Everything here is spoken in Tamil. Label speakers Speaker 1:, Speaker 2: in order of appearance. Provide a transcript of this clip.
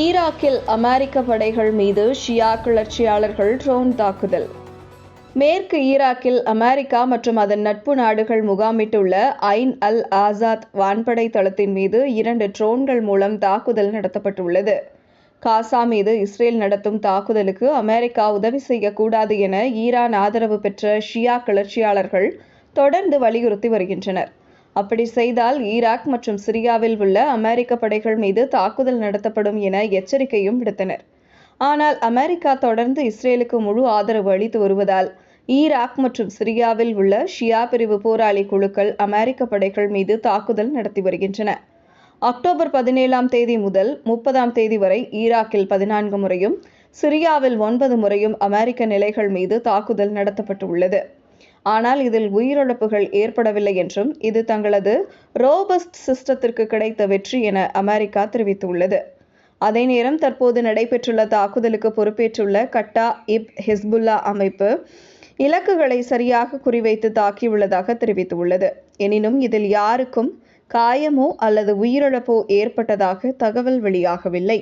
Speaker 1: ஈராக்கில் அமெரிக்க படைகள் மீது ஷியா கிளர்ச்சியாளர்கள் ட்ரோன் தாக்குதல். மேற்கு ஈராக்கில் அமெரிக்கா மற்றும் அதன் நட்பு நாடுகள் முகாமிட்டுள்ள ஐன் அல் ஆசாத் வான்படை தளத்தின் மீது இரண்டு ட்ரோன்கள் மூலம் தாக்குதல் நடத்தப்பட்டுள்ளது. காசா மீது இஸ்ரேல் நடத்தும் தாக்குதலுக்கு அமெரிக்கா உதவி செய்யக்கூடாது என ஈரான் ஆதரவு பெற்ற ஷியா கிளர்ச்சியாளர்கள் தொடர்ந்து வலியுறுத்தி வருகின்றனர். அப்படி செய்தால் ஈராக் மற்றும் சிரியாவில் உள்ள அமெரிக்க படைகள் மீது தாக்குதல் நடத்தப்படும் என எச்சரிக்கையும் விடுத்தனர். ஆனால் அமெரிக்கா தொடர்ந்து இஸ்ரேலுக்கு முழு ஆதரவு அளித்து வருவதால் ஈராக் மற்றும் சிரியாவில் உள்ள ஷியா பிரிவு போராளி குழுக்கள் அமெரிக்க படைகள் மீது தாக்குதல் நடத்தி வருகின்றன. அக்டோபர் பதினேழாம் தேதி முதல் முப்பதாம் தேதி வரை ஈராக்கில் பதினான்கு முறையும் சிரியாவில் ஒன்பது முறையும் அமெரிக்க நிலைகள் மீது தாக்குதல் நடத்தப்பட்டுள்ளது. ஆனால் இதில் உயிரிழப்புகள் ஏற்படவில்லை என்றும் இது தங்களது ரோபஸ்ட் சிஸ்டத்திற்கு கிடைத்த வெற்றி என அமெரிக்கா தெரிவித்துள்ளது. அதே நேரம் தற்போது நடைபெற்றுள்ள தாக்குதலுக்கு பொறுப்பேற்றுள்ள கட்டா இப் ஹிஸ்புல்லா அமைப்பு இலக்குகளை சரியாக குறிவைத்து தாக்கியுள்ளதாக தெரிவித்துள்ளது. எனினும் இதில் யாருக்கும் காயமோ அல்லது உயிரிழப்போ ஏற்பட்டதாக தகவல் வெளியாகவில்லை.